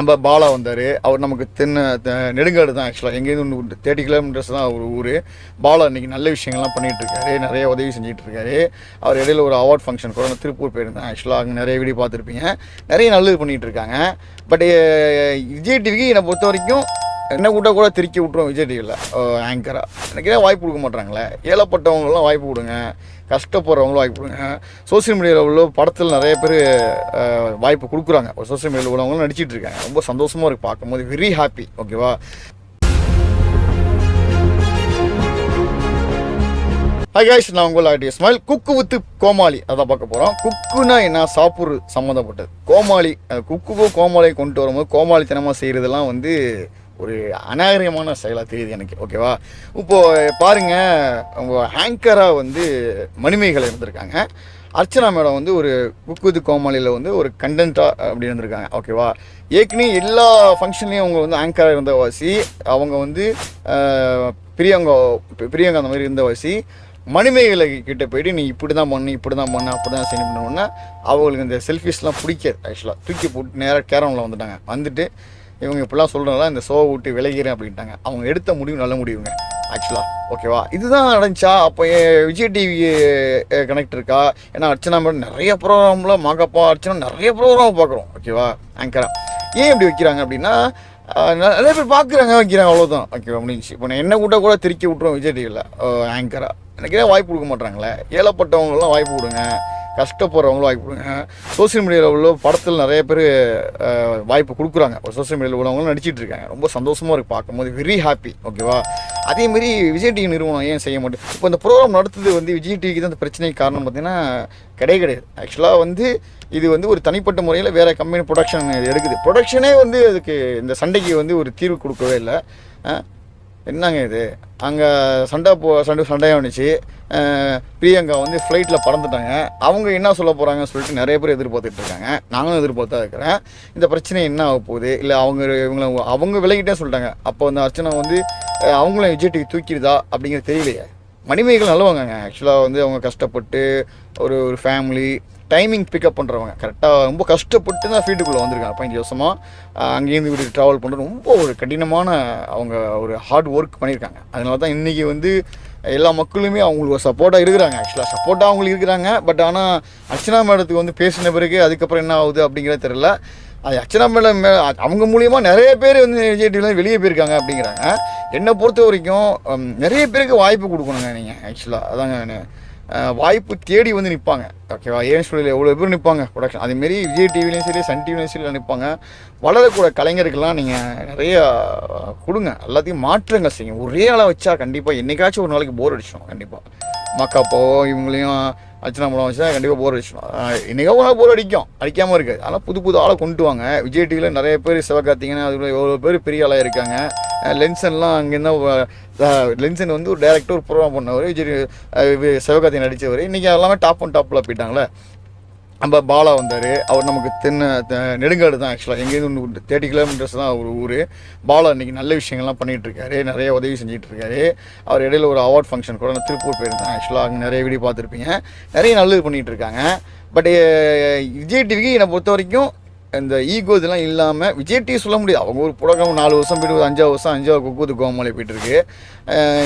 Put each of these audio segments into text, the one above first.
நம்ம பாலா வந்தார் அவர் நமக்கு தென்ன நெடுங்காடு தான் ஆக்சுவலாக எங்கேருந்து தேர்ட்டி கிலோமீட்டர்ஸ் தான் அவர் ஊர் பாலா இன்றைக்கி நல்ல விஷயங்கள்லாம் பண்ணிகிட்டு இருக்காரு நிறைய உதவி செஞ்சுட்டு இருக்காரு அவர் இடையில ஒரு அவார்ட் ஃபங்க்ஷன் கூட நான் திருப்பூர் போயிருந்தேன் ஆக்சுவலாக அங்கே நிறைய வீடியோ பார்த்துருப்பீங்க நிறைய நல்லது பண்ணிகிட்டு இருக்காங்க பட் விஜய் டிவிக்கு என்னை பொறுத்த வரைக்கும் என்ன கூட்ட கூட திருக்கி விட்ருவோம் விஜய் டிவியில் ஆங்கராக எனக்கு ஏன் வாய்ப்பு கொடுக்க மாட்டாங்களே ஏழப்பட்டவங்களாம் வாய்ப்பு கொடுங்க. கஷ்டப்படுறவங்களும் வாய்ப்பு கொடுங்க. சோசியல் மீடியாவில் உள்ள படத்தில் நிறைய பேர் வாய்ப்பு கொடுக்குறாங்க. ஒரு சோசியல் மீடியாவில் உள்ளவங்களும் நடிச்சிட்டு இருக்காங்க. ரொம்ப சந்தோஷமாக இருக்குது பார்க்கும்போது. வெரி ஹாப்பி ஓகேவா ஹை கைஸ் நான் உங்கள் ஆர்டி ஸ்மைல் குக்கு வித்து கோமாளி. அதான் பார்க்க போகிறோம் குக்குனா என்ன? சாப்பிட்றது சம்மந்தப்பட்டது. கோமாளி குக்குக்கும் கோமாளியை கொண்டு வரும்போது கோமாளித்தனமாக செய்கிறதெல்லாம் வந்து ஒரு அநாகரிகமான செயலாக தெரியுது எனக்கு ஓகேவா இப்போது பாருங்கள் அவங்க ஆங்கராக வந்து மணிமேகலை இருந்திருக்காங்க. அர்ச்சனா மேடம் வந்து ஒரு குக்குது வித் கோமாளியில் வந்து ஒரு கண்டென்ட்டாக அப்படி இருந்திருக்காங்க ஓகேவா ஏற்கனவே எல்லா ஃபங்க்ஷன்லேயும் அவங்க வந்து ஆங்கராக இருந்த வாசி. அவங்க வந்து பிரியங்கா பிரியங்கா அந்த மாதிரி இருந்த வாசி. மணிமேகலை கிட்ட போயிட்டு நீ இப்படி தான் பண்ணு இப்படி தான் பண்ணு அப்படி தான் செய்யணும் பண்ணோன்னா அவங்களுக்கு இந்த செல்ஃபிஸ்லாம் பிடிக்காது ஆக்சுவலாக தூக்கி போட்டு நேராக கேரமில் வந்துட்டாங்க. வந்துட்டு இவங்க இப்படிலாம் சொல்கிறனால இந்த சோவை விட்டு விலகிறேன் அப்படின்ட்டாங்க. அவங்க எடுத்த முடிவு நல்ல முடிவுங்க. ஆக்சுவலாக ஓகேவா இதுதான் நடந்துச்சா? அப்போ ஏன் விஜய் டிவி கனெக்ட் இருக்கா? ஏன்னா அர்ச்சனா மேடம் நிறைய ப்ரோக்ராமில் மகப்பா அர்ச்சனா நிறைய ப்ரோக்ராம் பார்க்குறோம். ஓகேவா ஆங்கரா ஏன் இப்படி வைக்கிறாங்க அப்படின்னா நிறைய பேர் பார்க்குறாங்க வைக்கிறாங்க அவ்வளோதான் ஓகே முடிஞ்சுச்சு. இப்போ நான் என்ன கூட்ட கூட திருக்கி விட்ருவோம் விஜய் டிவியில் ஆங்கராக எனக்கு ஏன் வாய்ப்பு கொடுக்க மாட்டாங்களே ஏழப்பட்டவங்களாம் வாய்ப்பு கொடுங்க. கஷ்டப்படுறவங்களும் வாய்ப்பு கொடுங்க. சோசியல் மீடியாவில் உள்ள படத்தில் நிறைய பேர் வாய்ப்பு கொடுக்குறாங்க. ஒரு சோசியல் மீடியாவில் உள்ளவங்களும் நடிச்சிட்டு இருக்காங்க. ரொம்ப சந்தோஷமாக இருக்குது பார்க்கும்போது. வெரி ஹாப்பி ஓகேவா அதேமாரி விஜய் டிவி நிறுவனம் ஏன் செய்ய மாட்டேன்? இப்போ இந்த ப்ரோக்ராம் நடத்துது வந்து விஜய் டிவிக்கு தான் இந்த பிரச்சனைக்கு காரணம் பார்த்தீங்கன்னா கிடையாது. கிடையாது ஆக்சுவலாக வந்து இது வந்து ஒரு தனிப்பட்ட முறையில் வேறு கம்பெனி ப்ரொடக்ஷன் எடுக்குது. ப்ரொடக்ஷனே வந்து அதுக்கு இந்த சண்டைக்கு வந்து ஒரு தீர்வு கொடுக்கவே இல்லை. என்னங்க இது? அங்கே சண்டை போ சண்டை சண்டையாக வந்துச்சு. பிரியங்கா வந்து ஃப்ளைட்டில் பறந்துட்டாங்க. அவங்க என்ன சொல்ல போகிறாங்கன்னு சொல்லிட்டு நிறைய பேர் எதிர்பார்த்துட்டு இருக்காங்க. நாங்களும் எதிர்பார்த்தா இருக்கிறேன். இந்த பிரச்சனை என்ன ஆக போகுது? இல்லை அவங்க இவங்கள அவங்க விலகிட்டே சொல்லிட்டாங்க. அப்போ வந்து அர்ச்சனா வந்து அவங்களும் விஜய் டிவி தூக்கிடுதா அப்படிங்கிறது தெரியலையே. மணிமேகல் நல்லவங்க ஆக்சுவலாக வந்து அவங்க கஷ்டப்பட்டு ஒரு ஒரு ஃபேமிலி டைமிங் பிக்கப் பண்ணுறவங்க கரெக்டாக ரொம்ப கஷ்டப்பட்டு தான் ஃபீல்டுக்குள்ளே வந்திருக்காங்க. பதினஞ்சு வருஷமாக அங்கேருந்து வீட்டுக்கு ட்ராவல் பண்ணுறது ரொம்ப ஒரு கடினமான அவங்க ஒரு ஹார்ட் ஒர்க் பண்ணியிருக்காங்க. அதனால தான் இன்றைக்கி வந்து எல்லா மக்களுமே அவங்களுக்கு சப்போர்ட்டாக இருக்கிறாங்க. ஆக்சுவலாக சப்போர்ட்டாக அவங்களுக்கு இருக்கிறாங்க. பட் ஆனால் அர்ச்சனா மேடத்துக்கு வந்து பேசின பிறகு அதுக்கப்புறம் என்ன ஆகுது அப்படிங்கிறது தெரில அது அர்ச்சனா மேடம் மே- அவங்க மூலியமாக நிறைய பேர் வந்து விஜய் வெளியே போயிருக்காங்க அப்படிங்கிறாங்க. என்னை பொறுத்த வரைக்கும் நிறைய பேருக்கு வாய்ப்பு கொடுக்கணுங்க நீங்கள் ஆக்சுவலாக அதாங்க நான், வாய்ப்பு தேடி வந்து நிற்பாங்க ஓகேவா? ஏன் ஸ்டூடியோவில் எவ்வளோ பேர் நிற்பாங்க ப்ரொடக்ஷன் அதேமாரி விஜய் டிவிலையும் சரி சன் டிவிலையும் சரி நிற்பாங்க வளரக்கூட கலைஞருக்கெல்லாம் நீங்கள் நிறைய கொடுங்க. எல்லாத்தையும் மாற்றங்கள் செய்யுங்க. ஒரே ஆளாக வச்சா கண்டிப்பாக என்றைக்காச்சும் ஒரு நாளைக்கு போர் அடிச்சிடும் கண்டிப்பாக மக்காப்போ இவங்களையும் அர்ச்சனா மூலம் வச்சா கண்டிப்பாக போர் அடிச்சிடும். இன்றைக்கோ போர் அடிக்கும். அடிக்காமல் இருக்குது ஆனால் புது புது ஆளை கொண்டு வாங்க. விஜய் டிவியில் நிறைய பேர் சிவகார்த்திகேயன் அதுக்குள்ளே எவ்வளோ பேர் பெரிய ஆளாக இருக்காங்க. லென்சன்லாம் அங்கேருந்து லென்சன் வந்து ஒரு டேரக்டர் ஒரு ப்ரோக்ராம் பண்ணவர். விஜய் சிவகார்த்திகன் நடித்தவர் இன்றைக்கி எல்லாமே டாப் அண்ட் டாப்பில் போயிட்டாங்களே. நம்ம பாலா வந்தார். அவர் நமக்கு தென்ன நெடுங்காடு தான் ஆக்சுவலாக எங்கேருந்து தேர்ட்டி கிலோமீட்டர்ஸ் தான் அவர் ஊர். பாலா இன்றைக்கி நல்ல விஷயங்கள்லாம் பண்ணிகிட்ருக்காரு நிறைய உதவி செஞ்சுட்டு அவர் இடையில ஒரு அவார்ட் ஃபங்க்ஷன் கூட நான் திருப்பூர் போயிருந்தேன் ஆக்சுவலாக அங்கே நிறைய வீடியோ பார்த்துருப்பீங்க. நிறைய நல்லது பண்ணிகிட்ருக்காங்க இருக்காங்க. பட் விஜய் டிவிக்கு என்னை பொறுத்த வரைக்கும் இந்த ஈகோ இதெல்லாம் இல்லாமல் விஜய் டிவி சொல்ல முடியாது. அவங்க ஒரு புடகம் நாலு வருஷம் போயிட்டு அஞ்சாவது வருஷம் அஞ்சாவது குக்கூத்து கோமலை போயிட்டுருக்கு.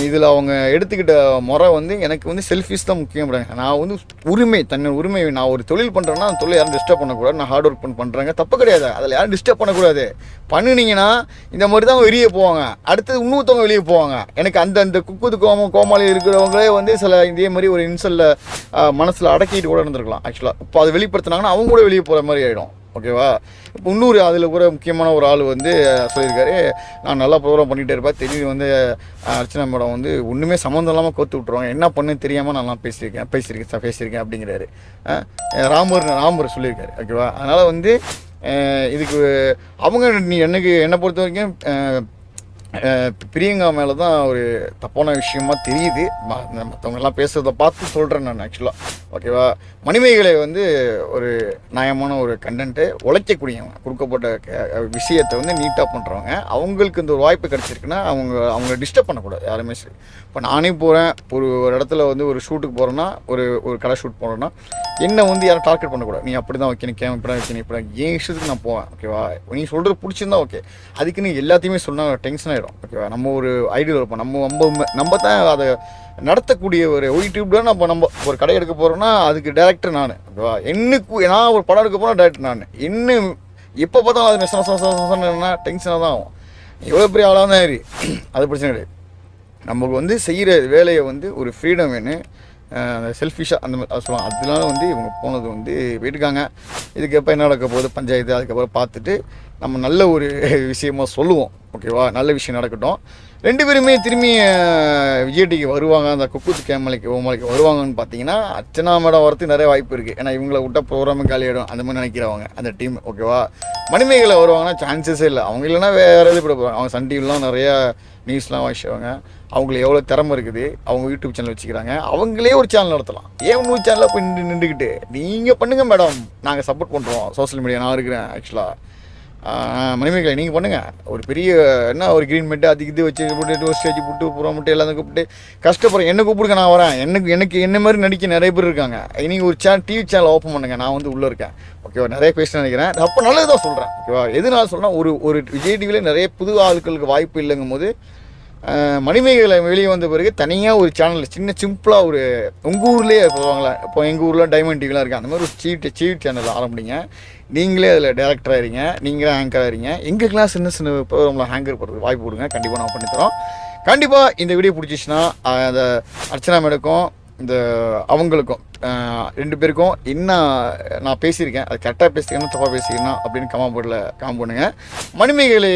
இதில் அவங்க எடுத்துக்கிட்ட முறை வந்து எனக்கு வந்து செல்ஃபிஸ் தான் முக்கியம் நான் வந்து உரிமை தன்னை உரிமை நான் ஒரு தொழில் பண்ணுறேன்னா அந்த தொழில் யாரும் டிஸ்டர்ப் பண்ணக்கூடாது. நான் ஹார்ட் ஒர்க் பண்ணி பண்ணுறாங்க தப்பு கிடையாது. அதில் யாரும் டிஸ்டர்ப் பண்ணக்கூடாது. பண்ணுனீங்கன்னா இந்த மாதிரி தான் வெளியே போவாங்க. அடுத்தது இன்னொருத்தவங்க வெளியே போவாங்க. எனக்கு அந்த அந்த குக்குது கோம கோமாளி இருக்கிறவங்களே வந்து சில இதே மாதிரி ஒரு இன்சலில் மனசில் அடக்கிட்டு கூட இருந்திருக்கலாம் ஆக்சுவலாக இப்போ அதை வெளிப்படுத்தினாங்கன்னா அவங்க கூட வெளியே போகிற மாதிரி ஆகிடும் ஓகேவா? இப்போ இன்னொரு அதில் கூட முக்கியமான ஒரு ஆள் வந்து சொல்லியிருக்காரு. நான் நல்லா ப்ரோக்ராம் பண்ணிகிட்டே இருப்பேன். திடீர்னு வந்து அர்ச்சனா மேடம் வந்து ஒன்றுமே சம்மந்தம் இல்லாமல் கோத்து விட்ருவாங்க என்ன பண்ணு தெரியாமல் நான் பேசியிருக்கேன். பேசியிருக்கேன் பேசியிருக்கேன் அப்படிங்கிறாரு. ராமர் ராமர் சொல்லியிருக்காரு. ஓகேவா? அதனால் வந்து இதுக்கு அவங்க நீ என்னைக்கு என்னை பொறுத்த வரைக்கும் பிரியங்கா மேலே தான் ஒரு தப்பான விஷயமா தெரியுது. மற்றவங்கெல்லாம் பேசுகிறத பார்த்து சொல்கிறேன் நான் ஆக்சுவலாக ஓகேவா மணிமேகலை வந்து ஒரு நியாயமான ஒரு கண்டென்ட்டு உழைக்கக்கூடியவங்க கொடுக்கப்பட்ட விஷயத்தை வந்து நீட்டாக பண்ணுறவங்க அவங்களுக்கு இந்த ஒரு வாய்ப்பு கிடச்சிருக்குன்னா அவங்க அவங்கள டிஸ்டர்ப் பண்ணக்கூடாது யாருமே சரி. இப்போ நானே போகிறேன் ஒரு ஒரு இடத்துல வந்து ஒரு ஷூட்டுக்கு போகிறேன்னா ஒரு ஒரு கடை ஷூட் போகிறேன்னா என்னை வந்து யாரும் டார்கெட் பண்ணக்கூடாது. நீ அப்படி தான் வைக்கணும் கேம் இப்படி தான் வைக்கணும். இப்படி ஏன் என் இஷ்டத்துக்கு நான் போவேன் ஓகேவா நீ சொல்கிறது பிடிச்சிருந்தா ஓகே அதுக்குன்னு எல்லாத்தையுமே சொன்னால் டென்ஷன் ஆகிடும் ஓகேவா நம்ம ஒரு ஐடியா இருப்போம். நம்ம நம்ம நம்ம தான் அதை நடத்தக்கூடிய ஒரு யூடியூப்ல நம்ம நம்ம ஒரு கடை எடுக்க போகிறோம்னா அதுக்கு டேரக்டர் நான் ஓகேவா என்னுக்கு நான் ஒரு படம் எடுக்க போனால் டேரக்டர் நான். என்ன எப்போ பார்த்தாலும் அது நெசன டென்ஷனாக தான் ஆகும். எவ்வளோ பெரிய ஆளாக தான் இரு. அது பிரச்சனை கிடையாது. நமக்கு வந்து செய்கிற வேலையை வந்து ஒரு ஃப்ரீடம் வேணும். செல்ஃபிஷாக அந்த மாதிரி சொல்லுவாங்க. அதனால வந்து இவங்க போனது வந்து போயிட்டுருக்காங்க இதுக்கு என்ன நடக்க போகுது? பஞ்சாயத்து அதுக்கப்புறம் பார்த்துட்டு நம்ம நல்ல ஒரு விஷயமா சொல்லுவோம். ஓகேவா நல்ல விஷயம் நடக்கட்டும். ரெண்டு பேருமே திரும்பி விஜய்டிக்கு விஜய் டிக்கு வருவாங்க. அந்த குக்குத்து கேமலைக்கு ஓமலைக்கு வருவாங்கன்னு பார்த்தீங்கன்னா அர்ச்சனா மேடம் வரத்துக்கு நிறைய வாய்ப்பு இருக்குது ஏன்னா இவங்கள விட்டால் ப்ரோக்ராமே காலியாகிடும் அந்த மாதிரி நினைக்கிறவங்க அந்த டீம் ஓகேவா மணிமேகலை வருவாங்கன்னா சான்சஸே இல்லை. அவங்க இல்லைன்னா வேறு எது இப்படி போகிறாங்க அவங்க சன் டிவிலாம் நிறையா நியூஸ்லாம் வாசிச்சவங்க. அவங்களுக்கு எவ்வளோ திறமை இருக்குது அவங்க யூடியூப் சேனல் வச்சுக்கிறாங்க. அவங்களே ஒரு சேனல் நடத்தலாம். ஏன் நூறு சேனலில் போய் நின்று நின்றுக்கிட்டு? நீங்கள் பண்ணுங்கள் மேடம் நாங்கள் சப்போர்ட் பண்ணுறோம் சோஷியல் மீடியா நான் இருக்கிறேன் ஆக்சுவலாக மணிமேகலை நீங்கள் பண்ணுங்கள் ஒரு பெரிய என்ன ஒரு க்ரீன் மெட்டு அதுக்கு இது வச்சு போட்டு ஒரு ஸ்டேஜ் போட்டு புறம் மட்டும் எல்லாத்தையும் கூப்பிட்டு கஷ்டப்படுறேன். என்ன கூப்பிடுங்க நான் வரேன். எனக்கு எனக்கு என்ன மாதிரி நடிக்க நிறைய பேர் இருக்காங்க. நீங்கள் ஒரு சேனல் டிவி சேனல் ஓப்பன் பண்ணுங்கள் நான் வந்து உள்ளே இருக்கேன். ஓகேவா நிறைய பேச நினைக்கிறேன். அப்போ நல்லது தான் சொல்கிறேன் ஓகேவா எதுனால சொல்கிறேன் ஒரு ஒரு விஜய் டிவியில் நிறைய புது ஆட்களுக்கு வாய்ப்பு இல்லைங்கும் போது மணிமேகலை வெளியே வந்த பிறகு தனியாக ஒரு சேனல் சின்ன சிம்பிளாக ஒரு உங்கள் ஊர்லேயே போவாங்களா? இப்போ எங்கள் ஊரில் டைமண்ட் டிவிலாம் இருக்குது அந்த மாதிரி ஒரு சீட் சீட் சேனல் ஆரம்பிங்க. நீங்களே அதில் டேரக்டராக இருங்க நீங்களே ஆங்கராக இருங்க எங்களுக்கெல்லாம் சின்ன சின்ன ப்ரோக்ராமில் ஹேங்கர் போடுறதுக்கு வாய்ப்பு கொடுங்க. கண்டிப்பாக நான் பண்ணித்தரோம். கண்டிப்பாக இந்த வீடியோ பிடிச்சிச்சின்னா அந்த அர்ச்சனா மேடக்கும் இந்த அவங்களுக்கும் ரெண்டு பேருக்கும் என்ன நான் பேசியிருக்கேன் அது கரெக்டாக பேசியிருக்கேன் தப்பாக பேசியிருக்கேன் அப்படின்னு கமாபோர்டில் காம் பண்ணுங்க. மணிமேகலை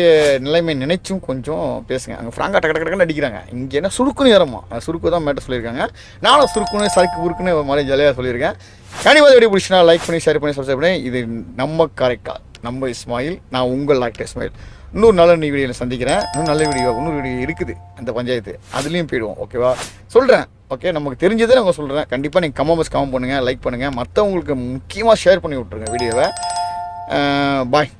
நிலைமை நினைச்சும் கொஞ்சம் பேசுங்க. அங்கே ஃப்ராங்காக டக்கு டக்கு அடிக்கிறாங்க. இங்கே என்ன சுருக்குன்னு ஏறமா. சுருக்கு தான் மேட்டர் சொல்லியிருக்காங்க. நானும் சுருக்குன்னு சறுக்கு உருக்குன்னு ஒரு மாதிரி ஜாலியாக சொல்லியிருக்கேன். கண்டிப்பாக வீடியோ பிடிச்சினா லைக் பண்ணி ஷேர் பண்ணி சப்ஸ்கிரைப் பண்ணி. இது நம்ம கரெக்டாக நம்ம இஸ்மாயில் நான் உங்கள் டாக்டர் இஸ்மாயில். இன்னொரு நல்ல வீடியோவில் சந்திக்கிறேன். இன்னும் நல்ல வீடியோ இன்னொரு வீடியோ இருக்குது அந்த பஞ்சாயத்து. அதுலேயும் போயிடுவோம் ஓகேவா சொல்கிறேன் ஓகே நமக்கு தெரிஞ்சதை நான் சொல்கிறேன் கண்டிப்பாக நீங்கள் கமெண்ட்ஸ் கமெண்ட் பண்ணுங்கள் லைக் பண்ணுங்கள் மற்றவங்களுக்கு முக்கியமாக ஷேர் பண்ணி விட்ருங்க வீடியோவை பாய்